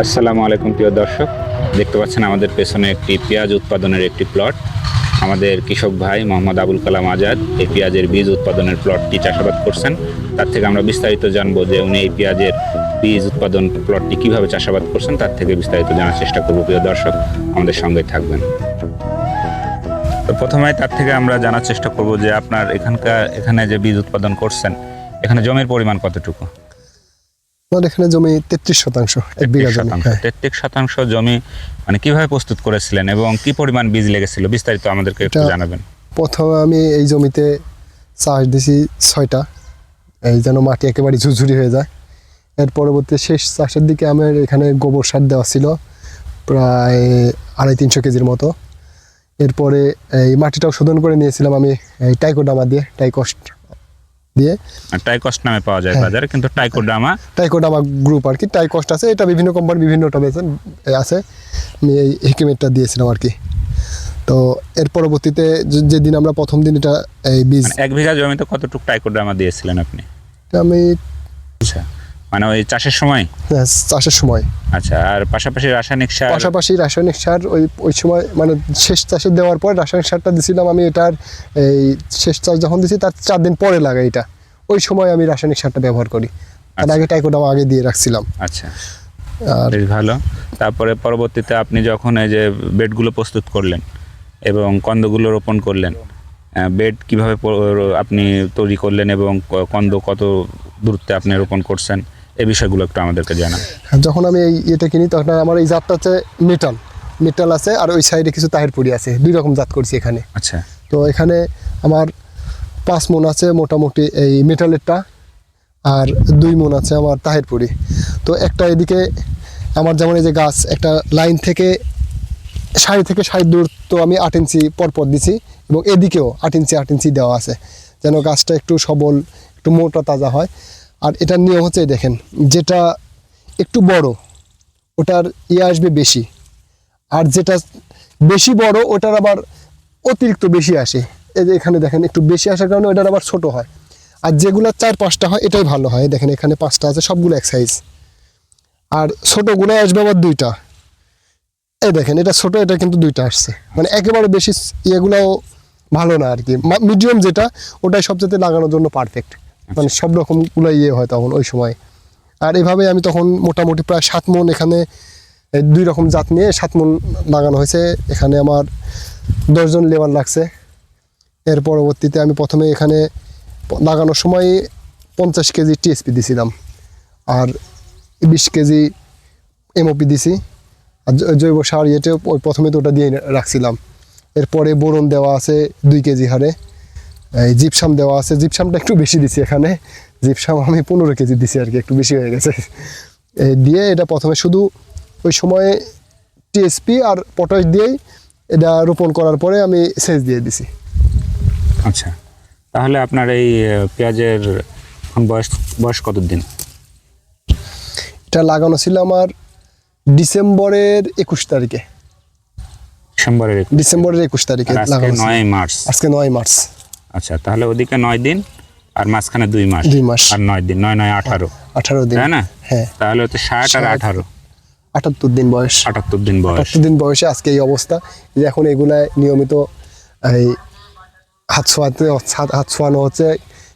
আসসালামু আলাইকুম প্রিয় দর্শক, দেখতে পাচ্ছেন আমাদের পেছনে একটি পেঁয়াজ উৎপাদনের একটি প্লট। আমাদের কৃষক ভাই মোহাম্মদ আবুল কালাম আজাদ এই পেঁয়াজের বীজ উৎপাদনের প্লটটি চাষাবাদ করছেন। তার থেকে আমরা বিস্তারিত জানব যে উনি এই পেঁয়াজের বীজ উৎপাদন প্লটটি কীভাবে চাষাবাদ করছেন, তার থেকে বিস্তারিত জানার চেষ্টা করব প্রিয় দর্শক, আমাদের সঙ্গে থাকবেন। তো প্রথমে তার থেকে আমরা জানার চেষ্টা করব যে আপনার এখানকার, এখানে যে বীজ উৎপাদন করছেন, এখানে জমির পরিমাণ কতটুকু? আমাদের এখানে জমি তেত্রিশ শতাংশ এক বিঘা শতাংশ হ্যাঁ। তেত্রিশ শতাংশ জমি মানে কীভাবে প্রস্তুত করেছিলেন এবং কি পরিমাণ বীজ লেগেছিল বিস্তারিত আমাদেরকে একটু জানাবেন। প্রথমে আমি এই জমিতে চাষ দিছি ছয়টা এই যেন মাটি একেবারে ঝুরঝুরি হয়ে যায়। এর পরবর্তী শেষ চাষের দিকে আমার এখানে গোবর সার দেওয়া ছিল প্রায় আড়াই তিনশো কেজির মতো। এরপরে এই মাটিটাও শোধন করে নিয়েছিলাম আমি এই টাইকোডামা দিয়ে টাইকস্ট দিয়ে টাইকস্ট নামে পাওয়া যায় হ্যাঁ। বাজারে কিন্তু টাইকোডামা টাইকোডামা গ্রুপ আর কি। টাইকস্ট আছে এটা বিভিন্ন কোম্পানি বিভিন্নটা বেছে আছে। আমি এই হিকিমেটটা দিয়েছিলাম আর কি। তো এর পরবর্তীতে যে- যেদিন আমরা প্রথম দিন এটা এই বীজ মানে এক বিঘা জমিতে কতটুকু টাইকোডামা দিয়েছিলেন আপনি? আমি আচ্ছা। মানে ওই চাষের সময়? হ্যাঁ, চাষের সময়। আচ্ছা আর পাশাপাশি রাসায়নিক সার? পাশাপাশি রাসায়নিক সার ওই ওই সময় মানে শেষ চাষে দেওয়ার পর রাসায়নিক সারটা দিছিলাম আমি এটার এই শেষ চাষ যখন দিছি তার চার দিন পরে লাগে এটা। ওই সময় আমি রাসায়নিক সারটা ব্যবহার করি। তার আচ্ছা। আগে টাইকোডামা আগে দিয়ে রাখছিলাম। আচ্ছা। আর বেশ ভালো। তারপরে পরবর্তীতে আপনি যখন এই যে বেডগুলো প্রস্তুত করলেন এবং কন্দগুলো রোপণ করলেন বেড কীভাবে আপনি তৈরি করলেন এবং কন্দ কত দূরত্বে আপনি রোপণ করছেন? এই বিষয়গুলো একটু আমাদেরকে জানান। যখন আমি এই ইয়েটা কিনি তখন আমার এই জাতটা হচ্ছে মেটাল। মেটাল আছে আর ওই সাইডে কিছু তাহেরপুরি আছে। দুই রকম জাত করছি এখানে। আচ্ছা। তো এখানে আমার পাঁচ মন আছে মোটামুটি এই মেটালেরটা আর দুই মন আছে আমার তাহেরপুরি তো একটা এদিকে আমার যেমন এই যে গাছ একটা লাইন থেকে সাড়ে থেকে সাড়ে দূর তো আমি আট ইঞ্চি পরপর দিছি এবং এদিকেও আট ইঞ্চি আট ইঞ্চি দেওয়া আছে। যেন গাছটা একটু সবল একটু মোটা তাজা হয়। আর এটার নিয়ম হচ্ছে দেখেন, যেটা একটু বড়, ওটার ইয়ে আসবে বেশি। আর যেটা বেশি বড়, ওটার আবার অতিরিক্ত বেশি আসে। এই যে এখানে দেখেন, একটু বেশি আসার কারণে ওটার আবার ছোট হয়। আর যেগুলো চার পাঁচটা হয়, এটাই ভালো হয়। দেখেন, এখানে পাঁচটা আছে, সবগুলো এক সাইজ আর ছোটোগুলো আসবে আবার দুইটা। এই দেখেন, এটা ছোট, এটা কিন্তু দুইটা আসছে। মানে একেবারে বেশি ইয়েগুলোও ভালো না আর কি। মিডিয়াম যেটা, ওটাই সবচেয়ে লাগানোর জন্য পারফেক্ট মানে সব রকমগুলো ইয়ে হয় তখন ওই সময়। আর এভাবে আমি তখন মোটামুটি প্রায় সাত মন এখানে দুই রকম জাত নিয়ে সাত মন লাগানো হয়েছে। এখানে আমার দশজন লেবার লাগছে। এর পরবর্তীতে আমি প্রথমে এখানে লাগানোর সময় পঞ্চাশ কেজি টিএসপি দিছিলাম। আর বিশ কেজি এমওপি দিছি। আর জৈব সার ইয়েতে ওই প্রথমে তো ওটা দিয়ে রাখছিলাম। এরপরে বোরন দেওয়া আছে দুই কেজি হারে। এই জিপসাম দেওয়া আছে। জিপসামটা একটু বেশি দিছি এখানে। জিপসাম আমি পনেরো কেজি দিছি আর কি একটু বেশি হয়ে গেছে। দিয়ে এটা প্রথমে শুধু ওই সময়ে টিএসপি আর পটাশ দিয়েই এটা রোপণ করার পরে আমি সেচ দিয়ে দিছি। আচ্ছা তাহলে আপনার এই পেঁয়াজের এখন বয়স বয়স কত দিন এটা লাগানো ছিল আমার ডিসেম্বরের একুশ তারিখে। ডিসেম্বরের। ডিসেম্বরের একুশ তারিখে লাগানো নয় মার্চ। আজকে নয় মার্চ। আচ্ছা তাহলে ওদিকে নয় দিন আর মাঝখানে দুই মাস। দুই মাস। আর নয় দিন নয় নয় আঠারো। আঠারো দিন। তাই না? হ্যাঁ। তাহলে হচ্ছে ষাট আর আঠারো। আটাত্তর দিন বয়স। আটাত্তর দিন বয়স। আটাত্তর দিন বয়সে আজকে এই অবস্থা। যে এখন এগুলা নিয়মিত এই হাত ছোঁয়াতে হাত ছোঁয়ানো হচ্ছে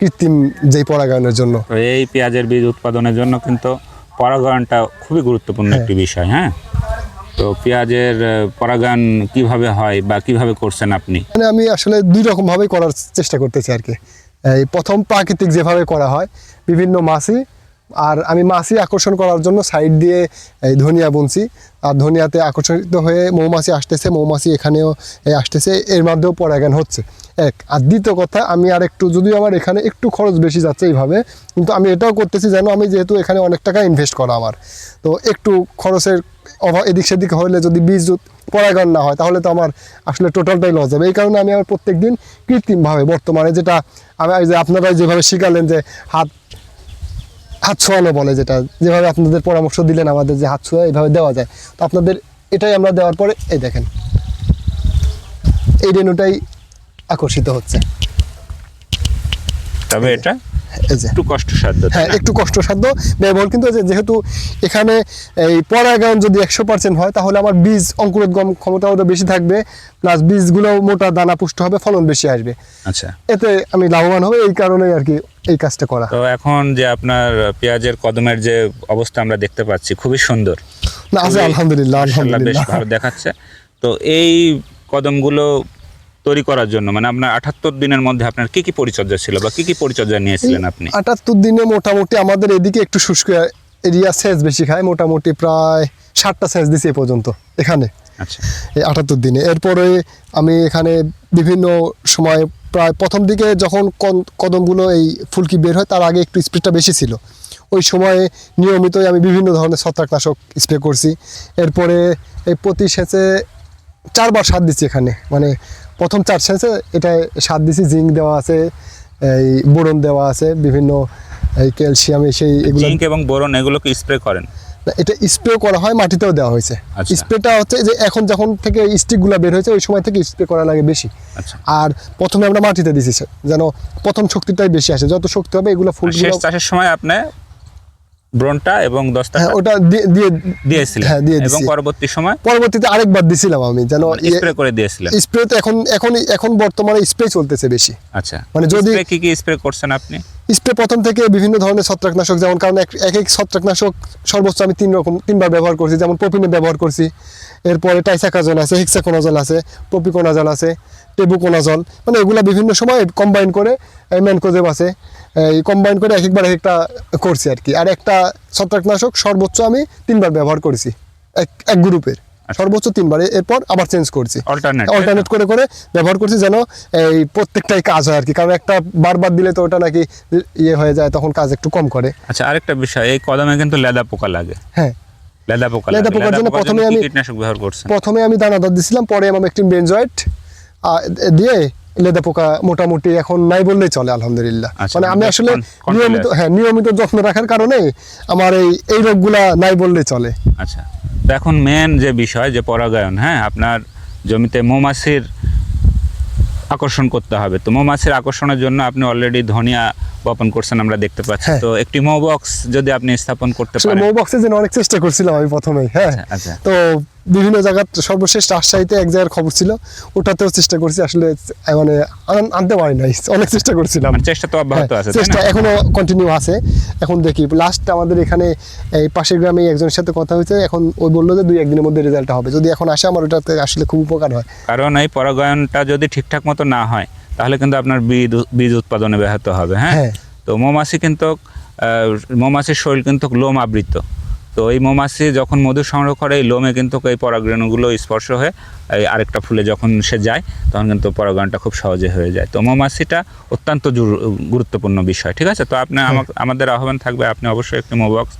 কৃত্রিম যেই পরাগায়নের জন্য। এই পেঁয়াজের বীজ উৎপাদনের জন্য কিন্তু পরাগায়নটা খুবই গুরুত্বপূর্ণ একটি বিষয় হ্যাঁ? তো পেঁয়াজের পরাগান কীভাবে হয় বা কীভাবে করছেন আপনি? মানে আমি আসলে দুই রকম ভাবে করার চেষ্টা করতেছি আর কি এই প্রথম প্রাকৃতিক যেভাবে করা হয়, বিভিন্ন মাছি আর আমি মাছি আকর্ষণ করার জন্য সাইড দিয়ে এই ধনিয়া বুনছি। আর ধনিয়াতে আকর্ষিত হয়ে মৌমাছি আসতেছে, মৌমাছি এখানেও আসতেছে, এর মাধ্যমেও পরাগায়ন হচ্ছে। এক। আর দ্বিতীয় কথা, আমি আর একটু, যদিও আমার এখানে একটু খরচ বেশি যাচ্ছে এইভাবে, কিন্তু আমি এটাও করতেছি যেন আমি যেহেতু এখানে অনেক টাকা ইনভেস্ট করা আমার। তো একটু খরচের অভাব এদিক সেদিক হলে যদি বীজ পরাগায়ন না হয়, তাহলে তো আমার আসলে টোটালটাই লস যাবে এই কারণে আমি আমার প্রত্যেক দিন কৃত্রিমভাবে বর্তমানে যেটা আমি যে আপনারা যেভাবে শিখালেন যে হাত হাত ছোঁয়ানো বলে যেটা, যেভাবে আপনাদের পরামর্শ দিলেন আমাদের যে হাত ছোঁয়া এইভাবে দেওয়া যায়। তো আপনাদের এটাই আমরা দেওয়ার পরে, এই দেখেন। এই রেণুটাই আকর্ষিত হচ্ছে। তবে এটা একটু কষ্টসাধ্য। হ্যাঁ একটু কষ্টসাধ্য। ব্যয়বহুল। কিন্তু যেহেতু এখানে এই পরাগায়ন যদি একশো পার্সেন্ট হয় তাহলে আমার বীজ অঙ্কুরোদ্গম ক্ষমতাও বেশি থাকবে প্লাস বীজগুলো মোটা দানা পুষ্ট হবে ফলন বেশি আসবে। আচ্ছা। এতে আমি লাভবান হবে এই কারণে আর কি এই কাজটা করা। তো এখন যে আপনার পেঁয়াজের কদমের যে অবস্থা আমরা দেখতে পাচ্ছি খুবই সুন্দর। না আলহামদুলিল্লাহ মাশাআল্লাহ, বেশ ভালো দেখাচ্ছে। তো এই কদমগুলো তৈরি করার জন্য? মানে আপনার আঠাত্তর দিনের মধ্যে আপনার কি কি পরিচর্যা ছিল বা কি কি পরিচর্যা নিয়েছিলেন আপনি? আটাত্তর দিনে মোটামুটি আমাদের এদিকে একটু শুষ্ক এরিয়া সেচ বেশি খায় মোটামুটি প্রায় ষাটটা সেচ দিছি এ পর্যন্ত এখানে। আচ্ছা। এই আটাত্তর দিনে। এরপরে আমি এখানে বিভিন্ন সময় প্রায় প্রথম দিকে যখন কদমগুলো এই ফুলকি বের হয় তার আগে একটু স্প্রেটা বেশি ছিল। ওই সময়ে নিয়মিতই আমি বিভিন্ন ধরনের ছত্রাকনাশক স্প্রে করছি। এরপরে এই প্রতি সেচে চারবার সার দিচ্ছি এখানে। মানে প্রথম চার সেচে এটা সার দিছি জিঙ্ক দেওয়া আছে এই বোরন দেওয়া আছে বিভিন্ন এই ক্যালসিয়াম সেই এগুলো জিঙ্ক এবং বোরন এগুলোকে স্প্রে করেন? এটা স্প্রে করা হয় মাটিতেও দেওয়া হয়েছে। আচ্ছা। স্প্রেটা হচ্ছে যে এখন যখন থেকে স্টিকগুলো বের হয়েছে ওই সময় থেকে স্প্রে করা লাগে বেশি। আচ্ছা। আর প্রথমে আমরা মাটিতে দিছি যেন প্রথম শক্তিটাই বেশি আসে। যত শক্তি হবে এগুলো ফুল শেষ চাষের সময় আপনি ব্রনটা এবং দশটা হ্যাঁ ওটা দিয়ে দিয়ে দিয়েছিলেন। হ্যাঁ দিয়ে এবং পরবর্তী সময় পরবর্তীতে আরেকবার দিছিলাম আমি যেন স্প্রে করে দিয়েছিলেন। স্প্রে তো এখন এখন এখন বর্তমানে স্প্রে চলতেছে বেশি। আচ্ছা। মানে যদি- কি কি স্প্রে করছেন আপনি? স্প্রে প্রথম থেকে বিভিন্ন ধরনের ছত্রাকনাশক, যেমন কারণ এক এক ছত্রাকনাশক সর্বোচ্চ আমি তিন রকম, তিনবার ব্যবহার করছি, যেমন প্রোপিনে ব্যবহার করছি, এরপরে টাইসাকাজল আছে হেক্সাকোনাজল আছে প্রপিকোনাজল আছে টেবুকোনাজল মানে এগুলা বিভিন্ন সময় কম্বাইন করে ম্যানকোজেব আছে, এই কম্বাইন করে এক একবার এক একটা করছি আর কি। আর একটা ছত্রাকনাশক সর্বোচ্চ আমি তিনবার ব্যবহার করেছি, এক এক গ্রুপের সর্বোচ্চ তিনবার এরপর আবার চেঞ্জ করছি। অল্টারনেট অল্টারনেট করে করে ব্যবহার করছি যেন এই প্রত্যেকটাই কাজ হয় আর কি। কারণ একটা বারবার দিলে তো ওটা নাকি ইয়ে হয়ে যায় তখন কাজ একটু কম করে। আচ্ছা আরেকটা বিষয় এই কদমে কিন্তু লেদা পোকা লাগে। হ্যাঁ। লেদা পোকা লেদা পোকার জন্য প্রথমে আমি- কীটনাশক ব্যবহার করছেন? প্রথমে আমি দানাদার দিছিলাম পরে আমার একটি বেনজয়েট দিয়ে লেদা পোকা মোটামুটি এখন নাই বললেই চলে আলহামদুলিল্লাহ। আচ্ছা, মানে আমি আসলে নিয়মিত হ্যাঁ নিয়মিত যত্ন রাখার কারণে আমার এই এই রোগগুলা নাই বললেই চলে। আচ্ছা। তো এখন মেন যে বিষয়, যে পরাগায়ন হ্যাঁ আপনার জমিতে মৌমাছির আকর্ষণ করতে হবে। তো মৌমাছির আকর্ষণের জন্য আপনি অলরেডি ধনিয়া বপন করছেন আমরা দেখতে পাচ্ছি। হ্যাঁ। তো একটি মৌ বক্স যদি আপনি স্থাপন করতে পারেন। মৌ বক্সের জন্য অনেক চেষ্টা করছিলাম আমি প্রথমেই হ্যাঁ। আচ্ছা, আচ্ছা। তো বিভিন্ন জায়গার সর্বশেষ রাজশাহীতে এক জায়গার খবর ছিল ওটাতেও চেষ্টা করছি আসলে মানে আনতে পারি নাই অনেক চেষ্টা করছিলাম। মানে চেষ্টা তো অব্যাহত হ্যাঁ, আছে চেষ্টা এখনও কন্টিনিউ আছে এখন দেখি। লাস্ট আমাদের এখানে এই পাশের গ্রামে একজনের সাথে কথা হয়েছে এখন ওই বলল যে দুই একদিনের মধ্যে রেজাল্ট হবে। যদি এখন আসে আমার ওটাতে আসলে খুব উপকার হয়। কারণ এই পরাগায়নটা যদি ঠিকঠাক মতো না হয় তাহলে কিন্তু আপনার বীজ বীজ উৎপাদনে ব্যাহত হবে হ্যাঁ? হ্যাঁ। তো মৌমাছি কিন্তু মৌমাছির শরীর কিন্তু লোম আবৃত। তো এই মৌমাছি যখন মধু সংগ্রহ করে এই লোমে কিন্তু এই পরাগরেণুগুলো স্পর্শ হয়ে এই আরেকটা ফুলে যখন সে যায় তখন কিন্তু পরাগায়নটা খুব সহজে হয়ে যায়। তো মৌমাছিটা অত্যন্ত জরু- গুরুত্বপূর্ণ বিষয় ঠিক আছে? তো আপনি আমাদের আহ্বান থাকবে আপনি অবশ্যই একটি মোবক্স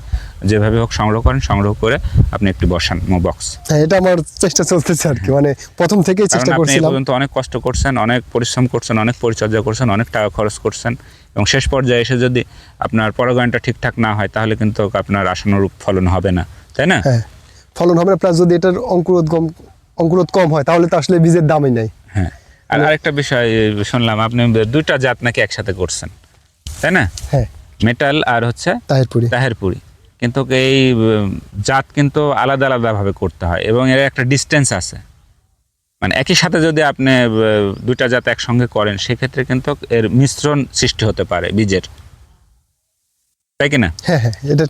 যেভাবে হোক সংগ্রহ করেন সংগ্রহ করে আপনি একটি বসান মোবক্স হ্যাঁ এটা আমার চেষ্টা চলতেছে আর কি। মানে প্রথম থেকেই চেষ্টা আপনি করছিলাম। পর্যন্ত অনেক কষ্ট করছেন অনেক পরিশ্রম করছেন অনেক পরিচর্যা করছেন অনেক টাকা খরচ করছেন এবং শেষ পর্যায়ে এসে যদি আপনার পরাগায়নটা ঠিকঠাক না হয় তাহলে কিন্তু আপনার আশানুরূপ ফলন হবে না তাই না? হ্যাঁ ফলন হবে না প্লাস যদি এটার অঙ্কুরোদ কম অঙ্কুরোদ কম হয় তাহলে তো আসলে বীজের দামই নাই। হ্যাঁ আর আরেকটা বিষয় শুনলাম আপনি দুইটা জাত নাকি একসাথে করছেন তাই না? হ্যাঁ। মেটাল আর হচ্ছে তাহেরপুরি। তাহেরপুরি। কিন্তু এই জাত কিন্তু আলাদা আলাদাভাবে করতে হয় এবং এর একটা ডিস্টেন্স আছে। মানে একই সাথে যদি আপনি দুইটা জাত একসঙ্গে করেন সেক্ষেত্রে কিন্তু এর মিশ্রণ সৃষ্টি হতে পারে বীজের। তাই কিনা হ্যাঁ হ্যাঁ এটা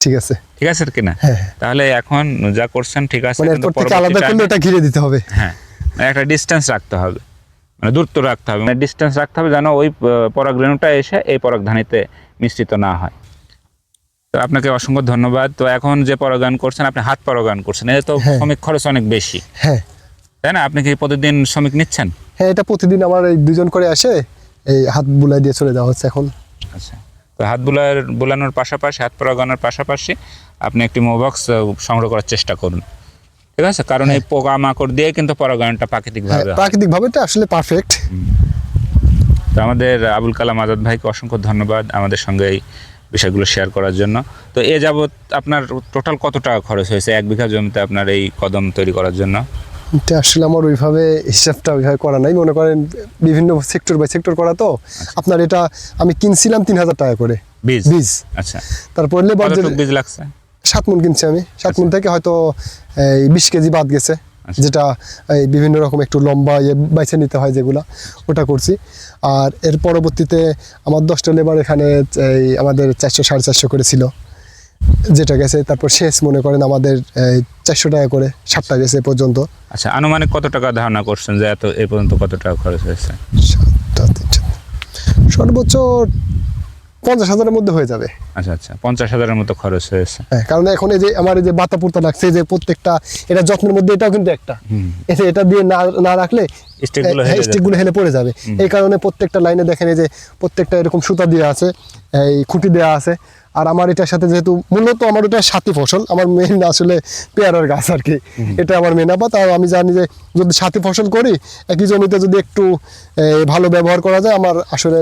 ঠিক আছে। ঠিক আছে কিনা হ্যাঁ হ্যাঁ। তাহলে এখন যা করছেন ঠিক আছে মানে কিন্তু আলাদা করলে ঘিরে দিতে হবে। হ্যাঁ মানে একটা ডিস্টেন্স রাখতে হবে মানে দূরত্ব রাখতে হবে মানে ডিস্টেন্স রাখতে হবে যেন ওই আহ, পরাগরেণুটা এসে এই পরাগধানীতে মিশ্রিত না হয়। আপনাকে অসংখ্য ধন্যবাদ। তো এখন যে পরাগায়ন করছেন আপনি হাত পরাগায়ন করছেন। এতে তো হ্যাঁ। শ্রমিক খরচ অনেক বেশি। হ্যাঁ। তাই না? আপনি কি প্রতিদিন শ্রমিক নিচ্ছেন? হ্যাঁ এটা প্রতিদিন আমার এই দুজন করে আসে এই হাত বুলাই দিয়ে চলে যাওয়া হচ্ছে এখন। আচ্ছা। তো হাত বুলার বুলানোর পাশাপাশি হাত পরাগানোর পাশাপাশি আপনি একটি মোবক্স সংগ্রহ করার চেষ্টা করুন। ঠিক আছে? কারণ এই পোকা মাকড় দিয়ে কিন্তু পরাগায়নটা হ্যাঁ প্রাকৃতিকভাবে হয়। প্রাকৃতিকভাবে এটা আসলে পারফেক্ট তো আমাদের আবুল কালাম আজাদ ভাইকে অসংখ্য ধন্যবাদ। আমাদের সঙ্গে এই বিষয়গুলো শেয়ার করার জন্য। তো এ যাবৎ আপনার টোটাল কত টাকা খরচ হয়েছে? এক বিঘা জমিতে আপনার এই কদম তৈরি করার জন্য? এটা আসলে আমার ওইভাবে হিসাবটা ওইভাবে করা নাই। মনে করেন বিভিন্ন সেক্টর বাই সেক্টর করা তো। আপনার এটা আমি কিনছিলাম তিন হাজার টাকা করে। বীজ? বীজ। আচ্ছা। তারপর বীজ লাগছে? সাত মন কিনছি আমি। সাত মন থেকে হয়তো এই বিশ কেজি বাদ গেছে। আচ্ছা। যেটা এই বিভিন্ন রকম একটু লম্বা ইয়ে বাইছে নিতে হয় যেগুলা ওটা করছি। আর এর পরবর্তীতে আমার দশটা লেবার এখানে এই আমাদের চারশো সাড়ে চারশো করে ছিল। যেটা গেছে তারপর শেষ মনে করেন আমাদের চারশো টাকা করে সাতটা গেছে পর্যন্ত। আচ্ছা আনুমানিক কত টাকা ধারণা করছেন যে এত এ পর্যন্ত কত টাকা খরচ হয়েছে? সর্বোচ্চ পঞ্চাশ হাজারের মধ্যে হয়ে যাবে। আচ্ছা আচ্ছা পঞ্চাশ হাজারের মতো খরচ হয়েছে হ্যাঁ কারণ এখন এই যে আমার এই যে বাতা পুরতা লাগছে যে প্রত্যেকটা এটা যত্নের মধ্যে এটাও কিন্তু একটা। এসে এটা দিয়ে না না রাখলে স্টিকগুলো হ্যাঁ, হেলে পড়ে যাবে। এই কারণে প্রত্যেকটা লাইনে দেখেন এই যে প্রত্যেকটা এরকম সুতা দেওয়া আছে এই খুঁটি দেওয়া আছে। আর আমার এটার সাথে যেহেতু মূলত আমার ওটা সাথী ফসল আমার মেন আসলে পেয়ারার গাছ আর কি। এটা আমার মেন আবাদ। আর আমি জানি যে যদি সাথী ফসল করি একই জমিতে যদি একটু ভালো ব্যবহার করা যায় আমার আসলে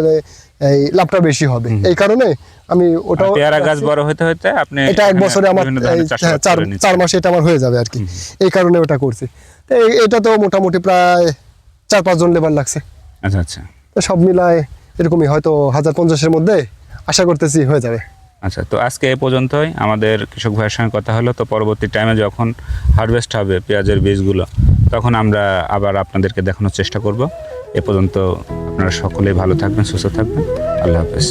এই লাভটা বেশি হবে। এই কারণে আমি ওটাও পেয়ারা গাছ বড় হতে হতে আপনি এটা এক বছরে আমার হ্যাঁ, চার চার মাসে এটা আমার হয়ে যাবে আর কি। এই কারণে ওটা করছি। তো এটা তো মোটামুটি প্রায় চার পাঁচজন লেবার লাগছে। আচ্ছা আচ্ছা। সব মিলায় এরকমই হয়তো হাজার পঞ্চাশের মধ্যে আশা করতেছি হয়ে যাবে। আচ্ছা তো আজকে এ পর্যন্তই। আমাদের কৃষক ভাইয়ের সঙ্গে কথা হলো, তো পরবর্তী টাইমে যখন হারভেস্ট হবে পেঁয়াজের বীজগুলো, তখন আমরা আবার আপনাদেরকে দেখানোর চেষ্টা করব। এ পর্যন্ত আপনারা সকলেই ভালো থাকবেন, সুস্থ থাকবেন। আল্লাহ হাফেজ।